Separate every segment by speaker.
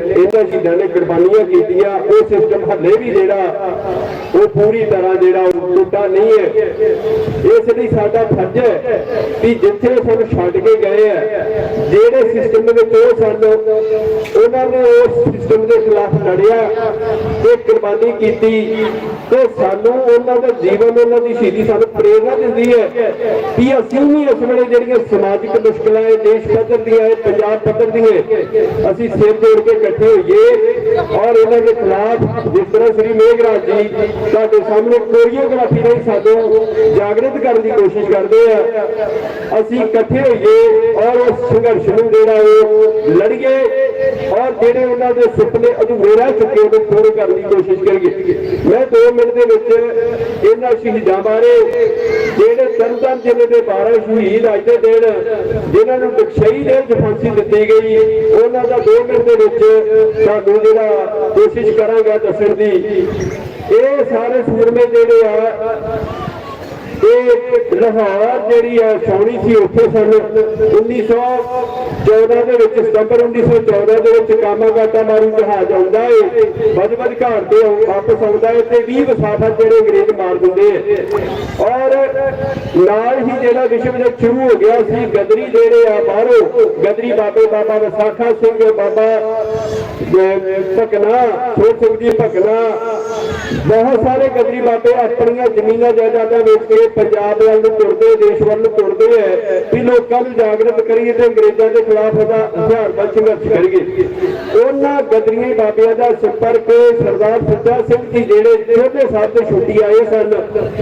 Speaker 1: ਇਹਨਾਂ ਚੀਜ਼ਾਂ ਨੇ ਕੁਰਬਾਨੀਆਂ ਕੀਤੀਆਂ, ਉਹ ਸਿਸਟਮ ਹੱਲੇ ਵੀ ਜਿਹੜਾ ਉਹ ਪੂਰੀ ਤਰ੍ਹਾਂ ਜਿਹੜਾ ਉਹ ਟੁੱਟਾ ਨਹੀਂ ਹੈ। ਇਸ ਲਈ ਸਾਡਾ ਫਰਜ਼ ਹੈ ਕਿ ਜਿੱਥੇ ਸਾਨੂੰ ਛੱਡ ਕੇ ਗਏ ਆ ਜਿਹੜੇ ਸਿਸਟਮ ਦੇ ਵਿੱਚ ਉਹ ਸਨ, ਉਹਨਾਂ ਨੇ ਉਸ ਸਿਸਟਮ ਦੇ ਖਿਲਾਫ ਲੜਿਆ ਤੇ ਕੁਰਬਾਨੀ ਕੀਤੀ ਤੇ ਸਾਨੂੰ ਉਹਨਾਂ ਦਾ ਜੀਵਨ, ਉਹਨਾਂ ਦੀ ਸ਼ਹੀਦੀ ਸਾਨੂੰ ਪ੍ਰੇਰਣਾ ਦਿੰਦੀ ਹੈ ਕਿ ਅਸੀਂ ਵੀ ਇਸ ਵੇਲੇ ਜਿਹੜੀਆਂ ਸਮਾਜਿਕ ਮੁਸ਼ਕਲਾਂ ਹੈ, ਦੇਸ਼ ਪੱਧਰ ਦੀਆਂ ਹੈ, ਪੰਜਾਬ ਪੱਧਰ ਦੀਆਂ ਅਸੀਂ ਸਿਰ ਜੋੜ ਕੇ ਇਕੱਠੇ ਹੋਈਏ ਔਰ ਇਹਨਾਂ ਦੇ ਖਿਲਾਫ ਜਿਸ ਤਰ੍ਹਾਂ ਸ੍ਰੀ ਮੇਘਰਾਜ ਜੀ ਸਾਡੇ ਸਾਹਮਣੇ ਕੋਰੀਓਗ੍ਰਾਫੀ ਰਾਹੀਂ ਸਾਨੂੰ ਜਾਗਰਤ ਕਰਨ ਦੀ ਕੋਸ਼ਿਸ਼ ਕਰਦੇ ਆ। ਅਸੀਂ ਇਕੱਠੇ ਹੋਈਏ ਔਰ ਉਸ ਸੰਘਰਸ਼ ਨੂੰ ਜਿਹੜਾ ਉਹ ਲੜੀਏ ਔਰ ਜਿਹੜੇ ਉਹਨਾਂ ਦੇ ਸੁਪਨੇ ਅਧੂਰੇ ਰਹਿ ਚੁੱਕੇ ਉਹਨੂੰ ਪੂਰੇ ਕਰਨ ਦੀ ਕੋਸ਼ਿਸ਼ ਕਰੀਏ। ਮੈਂ 2 ਮਿੰਟ ਦੇ ਵਿੱਚ ਇਹਨਾਂ ਸ਼ਹੀਦਾਂ ਬਾਰੇ ਜਿਹੜੇ ਤਰਨਤਾਰਨ ਜ਼ਿਲ੍ਹੇ ਦੇ 12 ਸ਼ਹੀਦ ਅੱਜ ਦੇ ਦਿਨ ਜਿਨ੍ਹਾਂ ਨੂੰ ਬਖਸ਼ਈ ਦੇ ਫਾਂਸੀ ਦਿੱਤੀ ਗਈ, ਉਹਨਾਂ ਦਾ 2 ਮਿੰਟ ਦੇ ਵਿੱਚ ਤੁਹਾਨੂੰ ਜਿਹੜਾ ਕੋਸ਼ਿਸ਼ ਕਰਾਂਗਾ ਦੱਸਣ ਦੀ। ਇਹ ਸਾਰੇ ਸੂਰਮੇ ਜਿਹੜੇ ਆ ਇਹ ਲਾਹੌਰ ਜਿਹੜੀ ਹੈ ਸੋਣੀ ਸੀ ਉੱਥੇ ਸਨ। 1914 ਦੇ ਵਿੱਚ ਸਤੰਬਰ 1914 ਦੇ ਵਿੱਚ ਕਾਮਾਗਾਟਾ ਮਾਰੂ ਜਹਾਜ਼ ਆਉਂਦਾ ਏ। ਬਦਬਦ ਘਾਟ ਤੇ ਵਾਪਸ ਆਉਂਦਾ ਏ ਤੇ 20 ਵਿਸਾਖਤ ਜਿਹੜੇ ਅੰਗਰੇਜ਼ ਮਾਰ ਦਿੰਦੇ ਏ। ਔਰ ਨਾਲ ਹੀ ਜਿਹੜਾ ਵਿਸ਼ਵ ਯੁੱਧ ਸ਼ੁਰੂ ਹੋ ਗਿਆ ਸੀ ਗਦਰੀ ਜਿਹੜੇ ਆ ਬਾਹਰੋਂ ਗਦਰੀ ਬਾਬੇ ਬਾਬਾ ਵਿਸਾਖਾ ਸਿੰਘ ਬਾਬਾ ਅਹ, ਭਕਨਾ ਸੋਚ ਸਿੰਘ ਜੀ ਭਕਨਾ ਬਹੁਤ ਸਾਰੇ ਗਦਰੀ ਬਾਬੇ ਆਪਣੀਆਂ ਜ਼ਮੀਨਾਂ ਜਾਇਦਾਦਾਂ ਵੇਚ ਕੇ ਪੰਜਾਬ ਵੱਲ ਨੂੰ ਤੁਰਦੇ, ਦੇਸ਼ ਵੱਲ ਨੂੰ ਤੁਰਦੇ ਐ, ਵੀ ਲੋਕਾਂ ਨੂੰ ਜਾਗਰਤ ਕਰੀਏ ਤੇ ਅੰਗਰੇਜ਼ਾਂ ਦੇ ਖਿਲਾਫ ਉਹਦਾ ਹਥਿਆਰਬੰਦ ਸੰਘਰਸ਼ ਕਰੀਏ। ਉਹਨਾਂ ਗਦਰੀ ਬਾਬਿਆਂ ਦਾ ਸੰਪਰਕ ਸਰਦਾਰ ਸੱਚਾ ਸਿੰਘ ਜੀ ਜਿਹੜੇ ਛੋਟੇ ਸਾਹਿਬ ਛੁੱਟੀ ਆਏ ਸਨ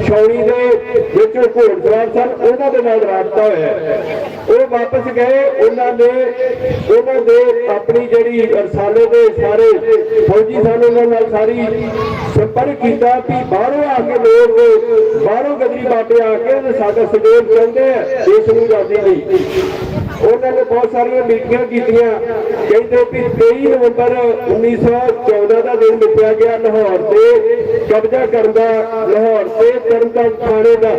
Speaker 1: ਛੌਣੀ ਦੇ ਵਿੱਚ ਘੋੜਸਵਾਰ ਸਨ, ਉਹਨਾਂ ਦੇ ਨਾਲ ਰਾਬਤਾ ਹੋਇਆ। ਉਹ ਵਾਪਸ ਗਏ, ਉਹਨਾਂ ਨੇ ਉਹਨਾਂ ਦੇ ਆਪਣੀ ਜਿਹੜੀ ਰਸਾਲੇ ਦੇ ਸਾਰੇ ਫੌਜੀ ਸਨ, ਉਹਨਾਂ ਨਾਲ ਸਾਰੀ ਸੰਪਰਕ ਕੀਤਾ ਵੀ ਬਾਹਰੋਂ ਆ ਕੇ ਲੋਕ ਬਾਹਰੋਂ ਗਦਰੀ ਬਾਟੇ ਆ ਕੇ ਸਾਡਾ ਸਹਿਯੋਗ ਚਾਹੁੰਦੇ ਆ ਦੇਸ਼ ਨੂੰ ਆਜ਼ਾਦੀ ਲਈ ਉਹਨਾਂ ਨੇ ਬਹੁਤ ਸਾਰੀਆਂ ਮੀਟਿੰਗਾਂ ਕੀਤੀਆਂ, ਕਹਿੰਦੇ ਵੀ 23 ਨਵੰਬਰ 1914 ਦਾ ਦਿਨ ਮਿੱਥਿਆ ਗਿਆ ਲਾਹੌਰ ਤੇ, ਕਬਜ਼ਾ ਕਰਨ ਦਾ, ਲਾਹੌਰ ਤੇ ਤਰਨਤਾਰਨ ਥਾਣੇ ਦਾ।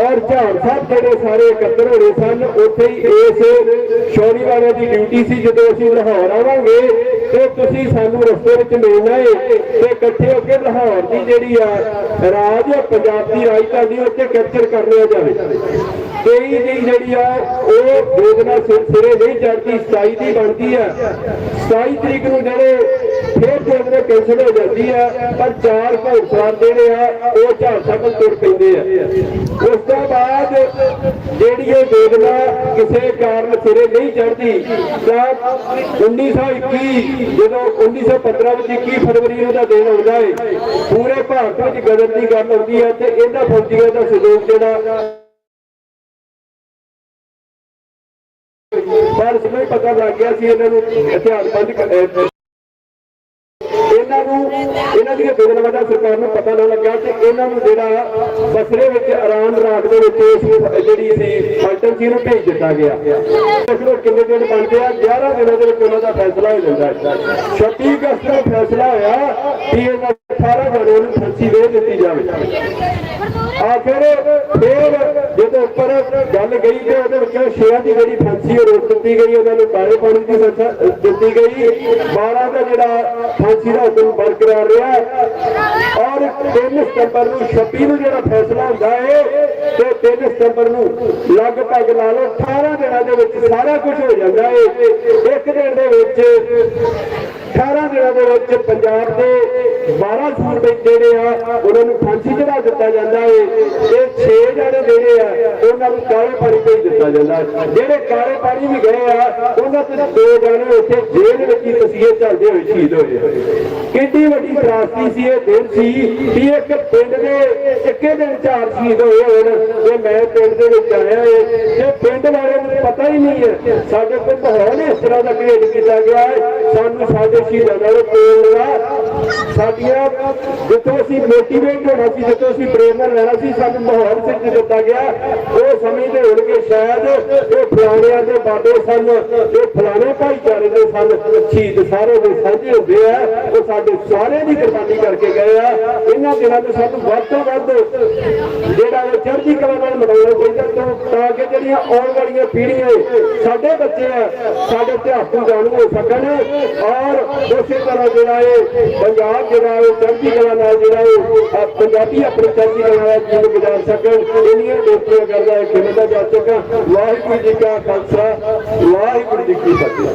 Speaker 1: ਔਰ ਝਾੜ ਸਾਹਿਬ ਜਿਹੜੇ ਸਾਰੇ ਇਕੱਤਰ ਹੋਏ ਸਨ, ਉੱਥੇ ਹੀ ਇਸ ਸ਼ੌਰੀ ਵਾਲਿਆਂ ਦੀ ਡਿਊਟੀ ਸੀ, ਜਦੋਂ ਅਸੀਂ ਲਾਹੌਰ ਆਵਾਂਗੇ ਤੇ ਤੁਸੀਂ ਸਾਨੂੰ ਰਸਤੇ ਵਿੱਚ ਮਿਲਣਾ ਏ ਤੇ ਇਕੱਠੇ ਹੋ ਕੇ ਲਾਹੌਰ ਦੀ ਜਿਹੜੀ ਆ ਰਾਜ ਆ, ਪੰਜਾਬ ਦੀ ਰਾਜਧਾਨੀ ਉੱਤੇ ਕੈਪਚਰ ਕਰ ਲਿਆ ਜਾਵੇ। 23 ਦੀ ਜਿਹੜੀ ਆ ਉਹ ਵੇਦਨਾ ਸਿਰ ਸਿਰੇ ਨਹੀਂ ਚੜਦੀ 27 ਦੀ ਬਣਦੀ ਆ। 27 ਤਰੀਕ ਨੂੰ ਜਿਹੜੇ ਫੇਰ ਵੇਦਨਾ ਕੈਂਸਲ ਹੋ ਜਾਂਦੀ ਹੈ ਪਰ ਚਾਰ ਘੋੜਸਵਾਰ ਜਿਹੜੇ ਆ, ਉਹ ਝਾੜ ਸਾਹਿਬ ਤੁਰ ਪੈਂਦੇ ਆ। ਉਸ ਤੋਂ ਬਾਅਦ ਜਿਹੜੀ ਇਹ ਵੇਦਨਾ ਕਿਸੇ ਕਾਰਨ ਸਿਰੇ ਨਹੀਂ ਚੜਦੀ ਤਾਂ 1921 ਜਦੋਂ 1915 ਵਿੱਚ 21 ਫਰਵਰੀ ਨੂੰ ਦਾ ਦਿਨ ਆਉਂਦਾ ਹੈ ਪੂਰੇ ਭਾਰਤ ਵਿੱਚ ਗਦਰ ਦੀ ਗੱਲ ਆਉਂਦੀ ਹੈ ਤੇ ਇਹਨਾਂ ਫੌਜੀਆਂ ਦਾ ਸਹਿਯੋਗ ਜਿਹੜਾ ਪਰ ਸਮੇਂ ਪਤਾ ਲੱਗ ਗਿਆ ਸੀ ਇਹਨਾਂ ਨੂੰ ਹਥਿਆਰਬੰਦ ਕ- ਇਹਨਾਂ ਨੂੰ, ਇਹਨਾਂ ਦੀਆਂ ਬੇਗਨਵਾਦਾ ਸਰਕਾਰ ਨੂੰ ਪਤਾ ਨਾ ਲੱਗਾ ਤੇ ਇਹਨਾਂ ਨੂੰ ਜਿਹੜਾ ਬਸਰੇ ਵਿੱਚ ਆਰਾਮ ਰਾਤ ਦੇ ਵਿੱਚ ਇਸ ਜਿਹੜੀ ਸੀ ਪਲਟਨ ਸੀ ਨੂੰ ਭੇਜ ਦਿੱਤਾ ਗਿਆ। ਇਸ ਕਿੰਨੇ ਦਿਨ ਬਣਦੇ ਆ? 11 ਦਿਨਾਂ ਦੇ ਵਿੱਚ ਉਹਨਾਂ ਦਾ ਫੈਸਲਾ ਹੋ ਜਾਂਦਾ ਹੈ। 26 ਅਗਸਤ ਨੂੰ ਫੈਸਲਾ ਹੋਇਆ ਕਿ ਇਹਨਾਂ 18 ਜਣੇ ਨੂੰ ਫਾਂਸੀ ਦੇ ਦਿੱਤੀ ਜਾਵੇ। ਆਖਿਰ ਫੇਰ ਜਦੋਂ ਉੱਪਰ ਗੱਲ ਗਈ ਤੇ ਉਹਦੇ ਵਿੱਚੋਂ ਛੇਆਂ ਦੀ ਜਿਹੜੀ ਫਾਂਸੀ ਉਹ ਰੋਕ ਦਿੱਤੀ ਗਈ, ਉਹਨਾਂ ਨੂੰ ਕਾਲੇ ਪਾਣੀ ਦੀ ਸਜ਼ਾ ਦਿੱਤੀ ਗਈ। 12 ਦਾ ਜਿਹੜਾ ਫਾਂਸੀ ਦਾ ਹੁਕਮ ਬਰਕਰਾਰ ਰਿਹਾ ਔਰ 3 ਸਤੰਬਰ ਨੂੰ 26 ਨੂੰ ਜਿਹੜਾ ਫੈਸਲਾ ਹੁੰਦਾ ਹੈ ਤੇ 3 ਸਤੰਬਰ ਨੂੰ ਲਗਭਗ ਲਾ ਲਓ 18 ਦਿਨਾਂ ਦੇ ਵਿੱਚ ਸਾਰਾ ਕੁਝ ਹੋ ਜਾਂਦਾ ਹੈ ਇੱਕ ਦਿਨ ਦੇ ਵਿੱਚ 18 ਦਿਨਾਂ ਦੇ ਵਿੱਚ ਪੰਜਾਬ ਦੇ 12 ਸੂਰਬੇ ਜਿਹੜੇ ਆ, ਉਹਨਾਂ ਨੂੰ ਫਾਂਸੀ ਚੜਾ ਦਿੱਤਾ ਜਾਂਦਾ ਹੈ ਇਹ 6 ਜਣੇ ਜਿਹੜੇ ਆ, ਉਹਨਾਂ ਨੂੰ ਕਾਲੇ ਪਾਣੀ ਭੇਜ ਦਿੱਤਾ ਜਾਂਦਾ ਜਿਹੜੇ ਕਾਲੇ ਪਾਣੀ ਵੀ ਗਏ ਆ, ਉਹਨਾਂ ਤੇ ਦੋ ਜਣੇ ਉੱਥੇ ਜੇਲ੍ਹ ਵਿੱਚ ਹੀ ਤਸੀਹੇ ਚੱਲਦੇ ਹੋਏ ਸ਼ਹੀਦ ਹੋਏ ਕਿੰਨੀ ਵੱਡੀ ਤਰਾਸਦੀ ਸੀ ਇਹ ਦਿਨ ਸੀ ਕਿ ਇੱਕ ਪਿੰਡ ਦੇ ਇੱਕੇ ਦਿਨ ਚਾਰ ਸ਼ਹੀਦ ਹੋਏ ਹੋਣ ਤੇ ਮੈਂ ਪਿੰਡ ਦੇ ਵਿੱਚ ਆਇਆ ਏ। ਤੇ ਪਿੰਡ ਵਾਲਿਆਂ ਨੂੰ ਪਤਾ ਹੀ ਨਹੀਂ ਹੈ ਸਾਡੇ ਕੋਲ ਮਾਹੌਲ ਇਸ ਤਰ੍ਹਾਂ ਦਾ ਕ੍ਰੀਏਟ ਕੀਤਾ ਗਿਆ ਹੈ ਸਾਨੂੰ ਸਾਡੇ ਸ਼ਹੀਦਾਂ ਨਾਲ ਤੋੜਨਾ ਸਾਡੀਆਂ ਜਿੱਥੋਂ ਅਸੀਂ ਮੋਟੀਵੇਟ ਹੋਣਾ ਸੀ, ਜਿੱਥੋਂ ਅਸੀਂ ਪ੍ਰੇਰਨਾ ਲੈਣਾ ਸੀ, ਸਾਨੂੰ ਮਾਹੌਲ ਸਿੱਖ ਦਿੱਤਾ ਗਿਆ। ਉਹ ਸਮਝਦੇ ਹੋਣਗੇ ਸ਼ਾਇਦ ਇਹ ਫਲਾਣਿਆਂ ਦੇ ਬਾਬੇ ਸਨ, ਇਹ ਫਲਾਣੇ ਭਾਈਚਾਰੇ ਦੇ ਸਨ, ਸ਼ਹੀਦ ਸਾਰੇ ਦੇ ਸਾਂਝੇ ਹੁੰਦੇ ਆ। ਉਹ ਸਾਡੇ ਸਾਰਿਆਂ ਦੀ ਕੁਰਬਾਨੀ ਕਰਕੇ ਗਏ ਆ। ਇਹਨਾਂ ਦਿਨਾਂ ਨੂੰ ਸਾਨੂੰ ਵੱਧ ਤੋਂ ਵੱਧ ਜਿਹੜਾ ਇਹ ਚੜ੍ਹਦੀ ਕਲਾ ਨਾਲ ਮਨਾਉਣਾ ਚਾਹੀਦਾ, ਤਾਂ ਤਾਂ ਕਿ ਜਿਹੜੀਆਂ ਆਉਣ ਵਾਲੀਆਂ ਪੀੜ੍ਹੀਆਂ, ਸਾਡੇ ਬੱਚੇ ਆ, ਸਾਡੇ ਇਤਿਹਾਸ ਨੂੰ ਜਾਣੂ ਹੋ ਸਕਣ। ਔਰ ਉਸੇ ਤਰ੍ਹਾਂ ਜਿਹੜਾ ਇਹ ਪੰਜਾਬ ਨਾਲ, ਉਹ ਚੜ੍ਹਦੀ ਕਲਾ ਨਾਲ ਜਿਹੜਾ ਉਹ ਪੰਜਾਬੀ ਆਪਣੀ ਚੜ੍ਹਦੀ ਕਲਾ ਨਾਲ ਜੀਵਨ ਗੁਜ਼ਾਰ ਸਕਣ ਇੰਨੀਆਂ ਬੇਨਤੀਆਂ ਕਰਦਾ ਹੈ ਕਿ ਮੈਂ ਜਾਚਕ ਹਾਂ। ਵਾਹਿਗੁਰੂ ਜੀ ਕਾ ਖਾਲਸਾ, ਵਾਹਿਗੁਰੂ ਜੀ ਕੀ ਫਤਿਹ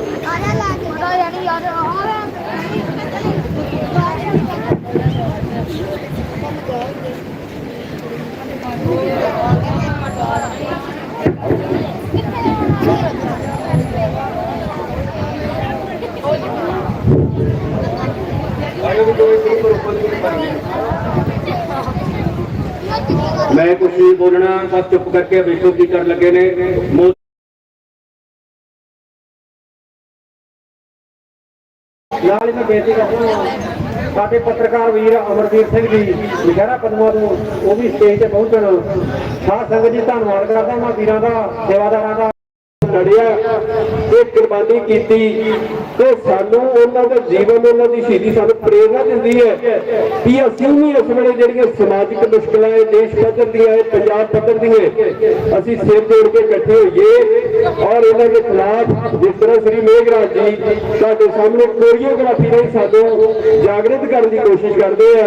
Speaker 2: ਮੈਂ ਕੁਝ ਨਹੀਂ ਬੋਲਣਾ, ਸਭ ਚੁੱਪ ਕਰਕੇ ਵਿਸ਼ਵ ਕੀ ਕਰਨ ਲੱਗੇ ਨੇ।
Speaker 3: ਨਾਲ ਹੀ ਮੈਂ ਬੇਨਤੀ ਕਰਦਾ ਸਾਡੇ ਪੱਤਰਕਾਰ ਵੀਰ ਅਮਰਦੀਪ ਸਿੰਘ ਜੀ ਵਿਸ਼ਾਰਾ ਪਦਮਾ ਤੋਂ, ਉਹ ਵੀ ਸਟੇਜ ਤੇ ਪਹੁੰਚਣ। ਸਾਧ ਸੰਗਤ ਜੀ, ਧੰਨਵਾਦ ਕਰਦਾ ਮੈਂ ਵੀਰਾਂ ਦਾ, ਸੇਵਾਦਾਰਾਂ ਦਾ।
Speaker 1: ਲੜਿਆ ਤੇ ਕੁਰਬਾਨੀ ਕੀਤੀ। ਤੇ ਸਾਨੂੰ ਉਹਨਾਂ ਦਾ ਜੀਵਨ, ਉਹਨਾਂ ਦੀ ਸ਼ਹੀਦੀ ਸਾਨੂੰ ਪ੍ਰੇਰਣਾ ਦਿੰਦੀ ਹੈ ਕਿ ਅਸੀਂ ਵੀ ਇਸ ਵੇਲੇ ਜਿਹੜੀਆਂ ਸਮਾਜਿਕ ਮੁਸ਼ਕਲਾਂ ਹੈ, ਦੇਸ਼ ਪੱਧਰ ਦੀਆਂ ਹੈ, ਪੰਜਾਬ ਪੱਧਰ ਦੀਆਂ ਅਸੀਂ ਸਿਰ ਜੋੜ ਕੇ ਇਕੱਠੇ ਹੋਈਏ ਔਰ ਇਹਨਾਂ ਦੇ ਖਿਲਾਫ ਜਿਸ ਤਰ੍ਹਾਂ ਸ੍ਰੀ ਮੇਘਰਾਜ ਜੀ ਸਾਡੇ ਸਾਹਮਣੇ ਕੋਰੀਓਗ੍ਰਾਫੀ ਰਾਹੀਂ ਸਾਨੂੰ ਜਾਗਰਿਤ ਕਰਨ ਦੀ ਕੋਸ਼ਿਸ਼ ਕਰਦੇ ਆ।